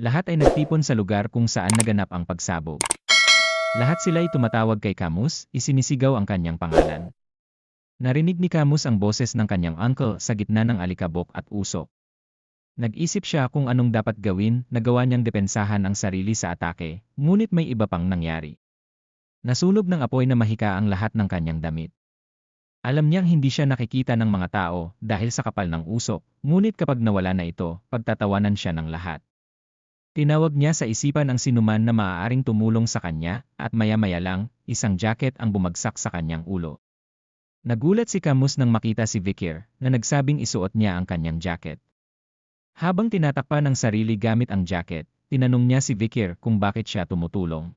Lahat ay nagtipon sa lugar kung saan naganap ang pagsabog. Lahat sila ay tumatawag kay Camus, isinisigaw ang kanyang pangalan. Narinig ni Camus ang boses ng kanyang uncle sa gitna ng alikabok at usok. Nag-isip siya kung anong dapat gawin, nagawa niyang depensahan ang sarili sa atake, ngunit may iba pang nangyari. Nasunog ng apoy na mahika ang lahat ng kanyang damit. Alam niyang hindi siya nakikita ng mga tao dahil sa kapal ng usok, ngunit kapag nawala na ito, pagtatawanan siya ng lahat. Tinawag niya sa isipan ang sinuman na maaaring tumulong sa kanya at maya-maya lang, isang jacket ang bumagsak sa kanyang ulo. Nagulat si Camus nang makita si Vikir na nagsabing isuot niya ang kanyang jacket. Habang tinatakpan ng sarili gamit ang jacket, tinanong niya si Vikir kung bakit siya tumutulong.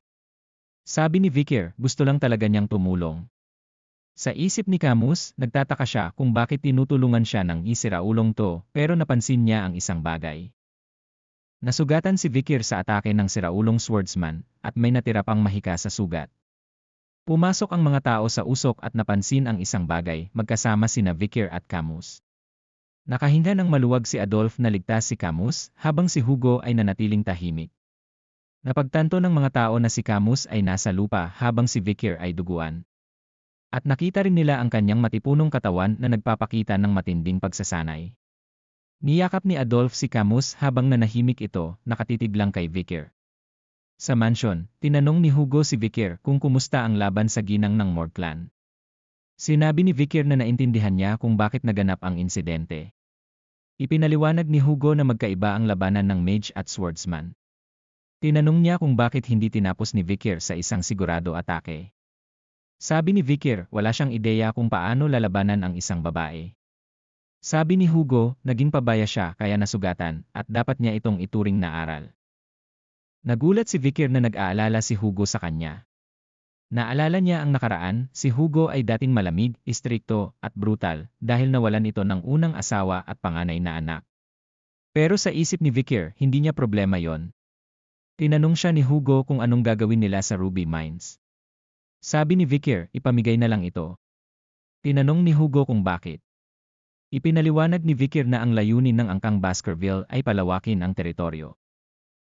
Sabi ni Vikir, gusto lang talaga niyang tumulong. Sa isip ni Camus, nagtataka siya kung bakit tinutulungan siya ng isiraulong to, pero napansin niya ang isang bagay. Nasugatan si Vikir sa atake ng siraulong swordsman, at may natira pang mahika sa sugat. Pumasok ang mga tao sa usok at napansin ang isang bagay, magkasama sina Vikir at Camus. Nakahinga ng maluwag si Adolf na ligtas si Camus, habang si Hugo ay nanatiling tahimik. Napagtanto ng mga tao na si Camus ay nasa lupa habang si Vikir ay duguan. At nakita rin nila ang kanyang matipunong katawan na nagpapakita ng matinding pagsasanay. Niyakap ni Adolf si Camus habang nanahimik ito, nakatitig lang kay Vikir. Sa mansion, tinanong ni Hugo si Vikir kung kumusta ang laban sa ginang ng Mordclan. Sinabi ni Vikir na naintindihan niya kung bakit naganap ang insidente. Ipinaliwanag ni Hugo na magkaiba ang labanan ng mage at swordsman. Tinanong niya kung bakit hindi tinapos ni Vikir sa isang sigurado atake. Sabi ni Vikir, wala siyang ideya kung paano lalabanan ang isang babae. Sabi ni Hugo, naging pabaya siya kaya nasugatan, at dapat niya itong ituring na aral. Nagulat si Vikir na nag-aalala si Hugo sa kanya. Naalala niya ang nakaraan, si Hugo ay dating malamig, istrikto, at brutal, dahil nawalan ito ng unang asawa at panganay na anak. Pero sa isip ni Vikir, hindi niya problema yon. Tinanong siya ni Hugo kung anong gagawin nila sa Ruby Mines. Sabi ni Vikir, ipamigay na lang ito. Tinanong ni Hugo kung bakit. Ipinaliwanag ni Vikir na ang layunin ng angkang Baskerville ay palawakin ang teritoryo.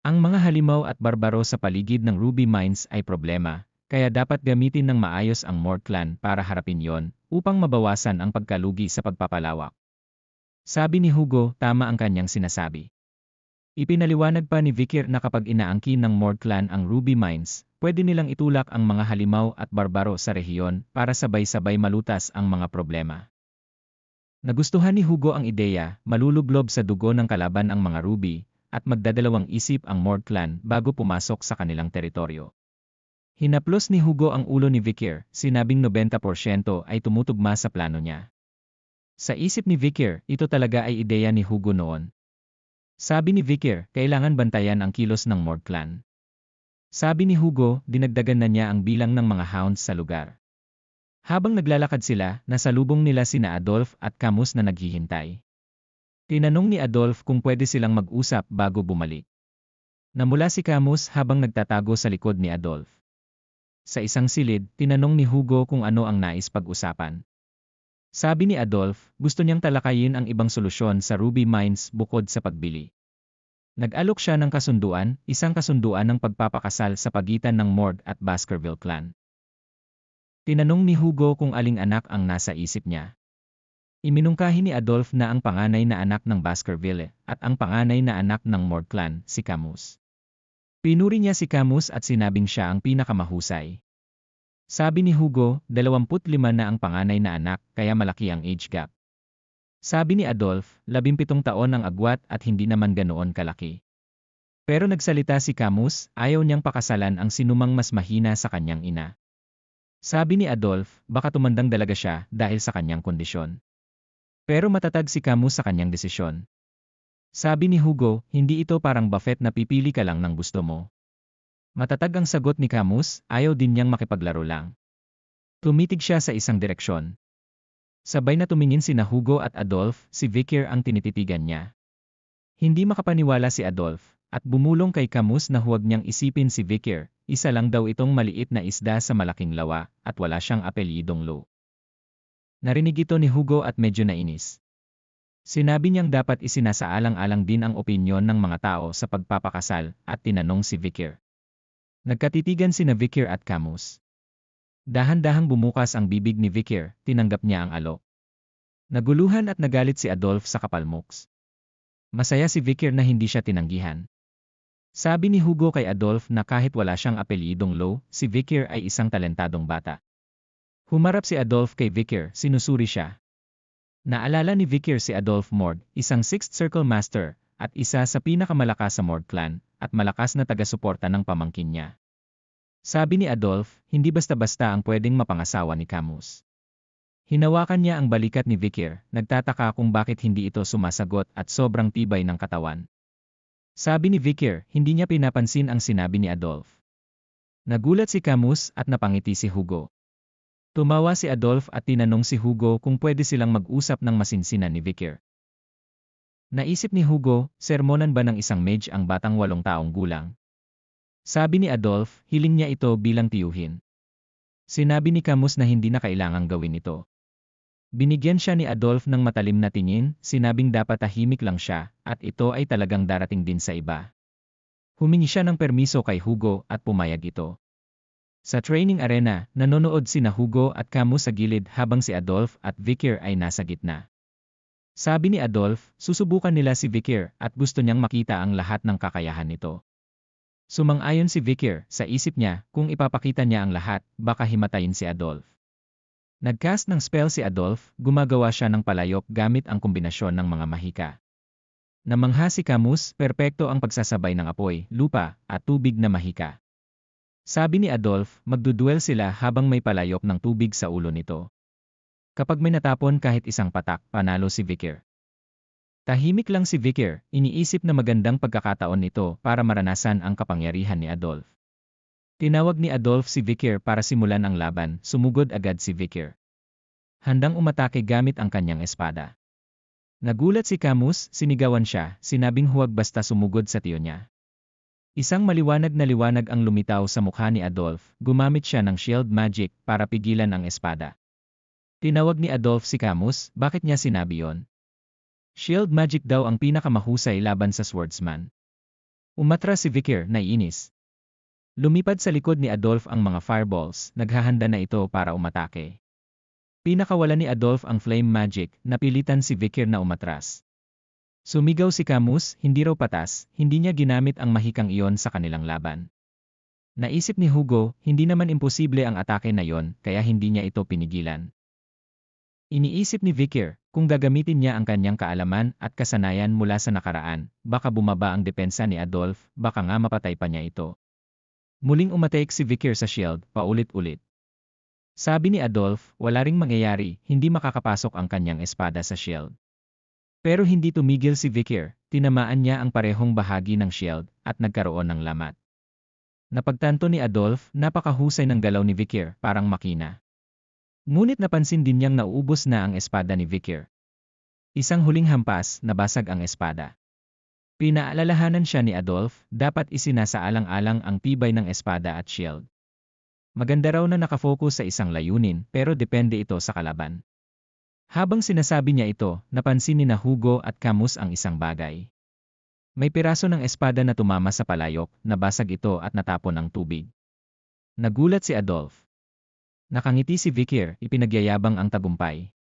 Ang mga halimaw at barbaro sa paligid ng Ruby Mines ay problema, kaya dapat gamitin ng maayos ang Mordclan para harapin yon upang mabawasan ang pagkalugi sa pagpapalawak. Sabi ni Hugo, tama ang kanyang sinasabi. Ipinaliwanag pa ni Vikir na kapag inaangkin ng Mordclan ang Ruby Mines, pwede nilang itulak ang mga halimaw at barbaro sa rehiyon para sabay-sabay malutas ang mga problema. Nagustuhan ni Hugo ang ideya, malulublob sa dugo ng kalaban ang mga ruby, at magdadalawang isip ang Mord clan bago pumasok sa kanilang teritoryo. Hinaplos ni Hugo ang ulo ni Vikir, sinabing 90% ay tumutugma sa plano niya. Sa isip ni Vikir, ito talaga ay ideya ni Hugo noon. Sabi ni Vikir, kailangan bantayan ang kilos ng Mord clan. Sabi ni Hugo, dinagdagan na niya ang bilang ng mga hounds sa lugar. Habang naglalakad sila, nasalubong nila sina Adolf at Camus na naghihintay. Tinanong ni Adolf kung pwede silang mag-usap bago bumalik. Namula si Camus habang nagtatago sa likod ni Adolf. Sa isang silid, tinanong ni Hugo kung ano ang nais pag-usapan. Sabi ni Adolf, gusto niyang talakayin ang ibang solusyon sa Ruby Mines bukod sa pagbili. Nag-alok siya ng kasunduan, isang kasunduan ng pagpapakasal sa pagitan ng Mord at Baskerville clan. Tinanong ni Hugo kung aling anak ang nasa isip niya. Iminungkahi ni Adolf na ang panganay na anak ng Baskerville at ang panganay na anak ng Mord clan, si Camus. Pinuri niya si Camus at sinabing siya ang pinakamahusay. Sabi ni Hugo, 25 na ang panganay na anak kaya malaki ang age gap. Sabi ni Adolf, labimpitong taon ang agwat at hindi naman ganoon kalaki. Pero nagsalita si Camus, ayaw niyang pakasalan ang sinumang mas mahina sa kanyang ina. Sabi ni Adolf, baka tumandang dalaga siya dahil sa kanyang kondisyon. Pero matatag si Camus sa kanyang desisyon. Sabi ni Hugo, hindi ito parang buffet na pipili ka lang ng gusto mo. Matatag ang sagot ni Camus, ayaw din niyang makipaglaro lang. Tumitig siya sa isang direksyon. Sabay na tumingin sina Hugo at Adolf, si Vikir ang tinititigan niya. Hindi makapaniwala si Adolf, at bumulong kay Camus na huwag niyang isipin si Vikir, isa lang daw itong maliit na isda sa malaking lawa, at wala siyang apelyidong Lo. Narinig ito ni Hugo at medyo nainis. Sinabi niyang dapat isinasaalang-alang din ang opinyon ng mga tao sa pagpapakasal at tinanong si Vicker. Nagkatitigan sina Vicker at Camus. Dahan-dahang bumukas ang bibig ni Vicker, tinanggap niya ang alok. Naguluhan at nagalit si Adolf sa kapalmoks. Masaya si Vicker na hindi siya tinanggihan. Sabi ni Hugo kay Adolf na kahit wala siyang apelyidong Low, si Vicker ay isang talentadong bata. Humarap si Adolf kay Vicker, sinusuri siya. Naalala ni Vicker si Adolf Mord, isang Sixth Circle Master, at isa sa pinakamalakas sa Mord clan, at malakas na taga-suporta ng pamangkin niya. Sabi ni Adolf, hindi basta-basta ang pwedeng mapangasawa ni Camus. Hinawakan niya ang balikat ni Vicker, nagtataka kung bakit hindi ito sumasagot at sobrang tibay ng katawan. Sabi ni Vicker, hindi niya pinapansin ang sinabi ni Adolf. Nagulat si Camus at napangiti si Hugo. Tumawa si Adolf at tinanong si Hugo kung pwede silang mag-usap ng masinsinan ni Vicker. Naisip ni Hugo, sermonan ba ng isang mage ang batang walong taong gulang? Sabi ni Adolf, hiling niya ito bilang tiyuhin. Sinabi ni Camus na hindi na kailangang gawin ito. Binigyan siya ni Adolf ng matalim na tingin, sinabing dapat tahimik lang siya, at ito ay talagang darating din sa iba. Humingi siya ng permiso kay Hugo at pumayag ito. Sa training arena, nanonood sina Hugo at Camus sa gilid habang si Adolf at Vicker ay nasa gitna. Sabi ni Adolf, susubukan nila si Vicker at gusto niyang makita ang lahat ng kakayahan nito. Sumang-ayon si Vicker, sa isip niya, kung ipapakita niya ang lahat, baka himatayin si Adolf. Nagcast ng spell si Adolf, gumagawa siya ng palayok gamit ang kombinasyon ng mga mahika. Namangha si Camus, perpekto ang pagsasabay ng apoy, lupa, at tubig na mahika. Sabi ni Adolf, magduduel sila habang may palayok ng tubig sa ulo nito. Kapag may natapon kahit isang patak, panalo si Vicker. Tahimik lang si Vicker, iniisip na magandang pagkakataon nito para maranasan ang kapangyarihan ni Adolf. Tinawag ni Adolf si Vicker para simulan ang laban, sumugod agad si Vicker. Handang umatake gamit ang kanyang espada. Nagulat si Camus, sinigawan siya, sinabing huwag basta sumugod sa tiyo niya. Isang maliwanag na liwanag ang lumitaw sa mukha ni Adolf, gumamit siya ng shield magic para pigilan ang espada. Tinawag ni Adolf si Camus, bakit niya sinabi yon? Shield magic daw ang pinakamahusay laban sa swordsman. Umatra si Vicker, naiinis. Lumipad sa likod ni Adolf ang mga fireballs, naghahanda na ito para umatake. Pinakawala ni Adolf ang flame magic, napilitan si Vicker na umatras. Sumigaw si Camus, hindi raw patas, hindi niya ginamit ang mahikang iyon sa kanilang laban. Naisip ni Hugo, hindi naman imposible ang atake na yon, kaya hindi niya ito pinigilan. Iniisip ni Vicker, kung gagamitin niya ang kanyang kaalaman at kasanayan mula sa nakaraan, baka bumaba ang depensa ni Adolf, baka nga mapatay pa niya ito. Muling umatake si Vicker sa shield, paulit-ulit. Sabi ni Adolf, wala ring mangyayari, hindi makakapasok ang kanyang espada sa shield. Pero hindi tumigil si Vicker, tinamaan niya ang parehong bahagi ng shield at nagkaroon ng lamat. Napagtanto ni Adolf, napakahusay ng galaw ni Vicker, parang makina. Ngunit napansin din niyang nauubos na ang espada ni Vicker. Isang huling hampas, nabasag ang espada. Pinaalalahanan siya ni Adolf, dapat isinasaalang-alang ang tibay ng espada at shield. Maganda raw na nakafocus sa isang layunin, pero depende ito sa kalaban. Habang sinasabi niya ito, napansin ni na Hugo at Camus ang isang bagay. May piraso ng espada na tumama sa palayok, nabasag ito at natapon ang tubig. Nagulat si Adolf. Nakangiti si Vicker, ipinagyayabang ang tagumpay.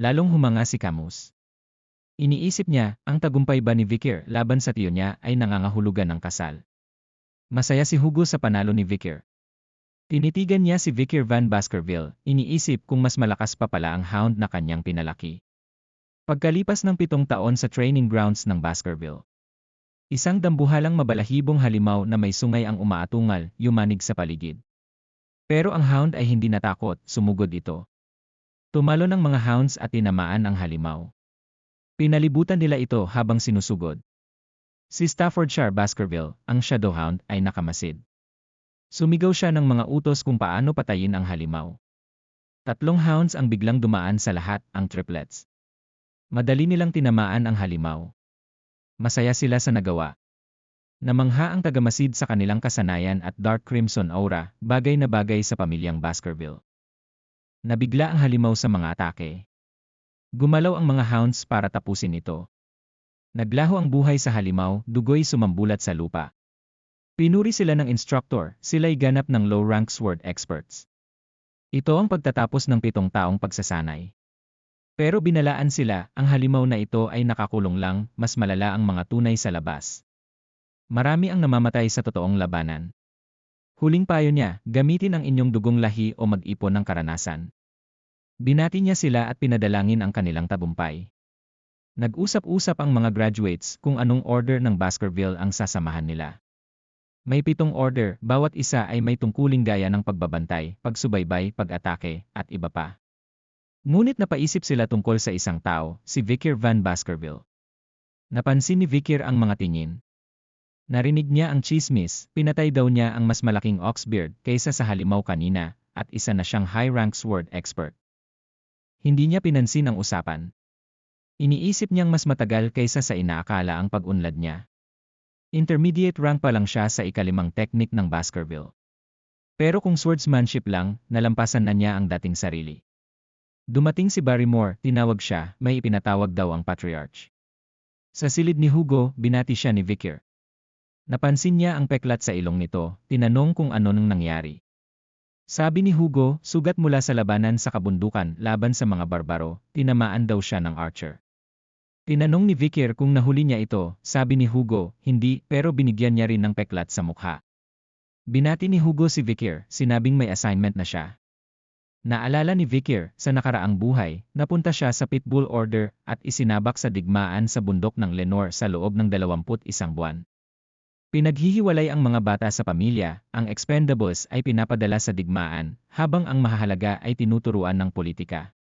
Lalong humanga si Camus. Iniisip niya, ang tagumpay ba ni Vicker laban sa tiyo niya ay nangangahulugan ng kasal. Masaya si Hugo sa panalo ni Vicker. Tinitigan niya si Vicar Van Baskerville, iniisip kung mas malakas pa pala ang hound na kanyang pinalaki. Pagkalipas ng pitong taon sa training grounds ng Baskerville. Isang dambuhalang mabalahibong halimaw na may sungay ang umaatungal, yumanig sa paligid. Pero ang hound ay hindi natakot, sumugod ito. Tumalo ng mga hounds at tinamaan ang halimaw. Pinalibutan nila ito habang sinusugod. Si Staffordshire Baskerville, ang Shadowhound, ay nakamasid. Sumigaw siya ng mga utos kung paano patayin ang halimaw. Tatlong hounds ang biglang dumaan sa lahat, ang triplets. Madali nilang tinamaan ang halimaw. Masaya sila sa nagawa. Namangha ang tagamasid sa kanilang kasanayan at dark crimson aura, bagay na bagay sa pamilyang Baskerville. Nabigla ang halimaw sa mga atake. Gumalaw ang mga hounds para tapusin ito. Naglaho ang buhay sa halimaw, dugoy sumambulat sa lupa. Pinuri sila ng instructor, sila'y ganap ng low-rank sword experts. Ito ang pagtatapos ng pitong taong pagsasanay. Pero binalaan sila, ang halimaw na ito ay nakakulong lang, mas malala ang mga tunay sa labas. Marami ang namamatay sa totoong labanan. Huling payo niya, gamitin ang inyong dugong lahi o mag-ipon ng karanasan. Binati niya sila at pinadalangin ang kanilang tabumpay. Nag-usap-usap ang mga graduates kung anong order ng Baskerville ang sasamahan nila. May pitong order, bawat isa ay may tungkuling gaya ng pagbabantay, pagsubaybay, pag-atake, at iba pa. Ngunit napaisip sila tungkol sa isang tao, si Vicar Van Baskerville. Napansin ni Vicar ang mga tingin. Narinig niya ang chismis, pinatay daw niya ang mas malaking oxbeard kaysa sa halimaw kanina, at isa na siyang high-rank sword expert. Hindi niya pinansin ang usapan. Iniisip niyang mas matagal kaysa sa inaakala ang pag-unlad niya. Intermediate rank pa lang siya sa ikalimang technique ng Baskerville. Pero kung swordsmanship lang, nalampasan na niya ang dating sarili. Dumating si Barrymore, tinawag siya, may ipinatawag daw ang patriarch. Sa silid ni Hugo, binati siya ni Vicar. Napansin niya ang peklat sa ilong nito, tinanong kung ano nang nangyari. Sabi ni Hugo, sugat mula sa labanan sa kabundukan laban sa mga barbaro, tinamaan daw siya ng archer. Tinanong ni Vicar kung nahuli niya ito, sabi ni Hugo, hindi, pero binigyan niya rin ng peklat sa mukha. Binati ni Hugo si Vicar, sinabing may assignment na siya. Naalala ni Vicar, sa nakaraang buhay, napunta siya sa Pitbull Order at isinabak sa digmaan sa bundok ng Lenore sa loob ng 21 buwan. Pinaghihiwalay ang mga bata sa pamilya, ang expendables ay pinapadala sa digmaan, habang ang mahahalaga ay tinuturuan ng politika.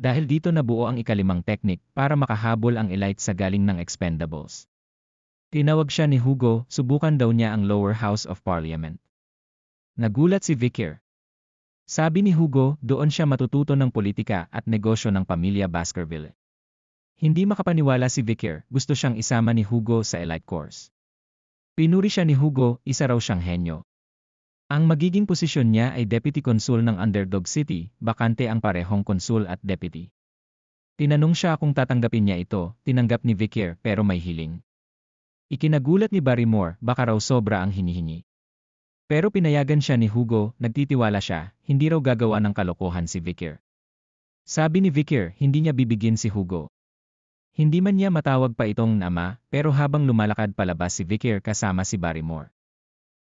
Dahil dito nabuo ang ikalimang teknik para makahabol ang elite sa galing ng expendables. Tinawag siya ni Hugo, subukan daw niya ang lower house of parliament. Nagulat si Vicar. Sabi ni Hugo, doon siya matututo ng politika at negosyo ng pamilya Baskerville. Hindi makapaniwala si Vicar, gusto siyang isama ni Hugo sa elite course. Pinuri siya ni Hugo, isa raw siyang henyo. Ang magiging posisyon niya ay Deputy Consul ng Underdog City, bakante ang parehong Consul at Deputy. Tinanong siya kung tatanggapin niya ito, tinanggap ni Vicar pero may hiling. Ikinagulat ni Barrymore, baka raw sobra ang hinihingi. Pero pinayagan siya ni Hugo, nagtitiwala siya, hindi raw gagawa ng kalokohan si Vicar. Sabi ni Vicar, hindi niya bibigyan si Hugo. Hindi man niya matawag pa itong nama, pero habang lumalakad palabas si Vicar kasama si Barrymore.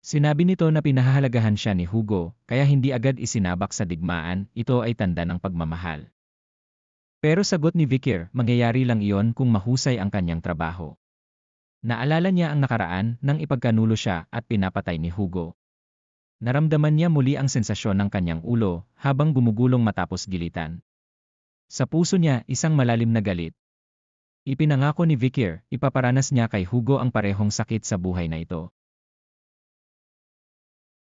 Sinabi nito na pinahahalagahan siya ni Hugo, kaya hindi agad isinabak sa digmaan, ito ay tanda ng pagmamahal. Pero sagot ni Vicar, mangyayari lang iyon kung mahusay ang kanyang trabaho. Naalala niya ang nakaraan nang ipagkanulo siya at pinapatay ni Hugo. Naramdaman niya muli ang sensasyon ng kanyang ulo habang gumugulong matapos gilitan. Sa puso niya isang malalim na galit, Ipinangako ni Vicar, ipaparanas niya kay Hugo ang parehong sakit sa buhay na ito.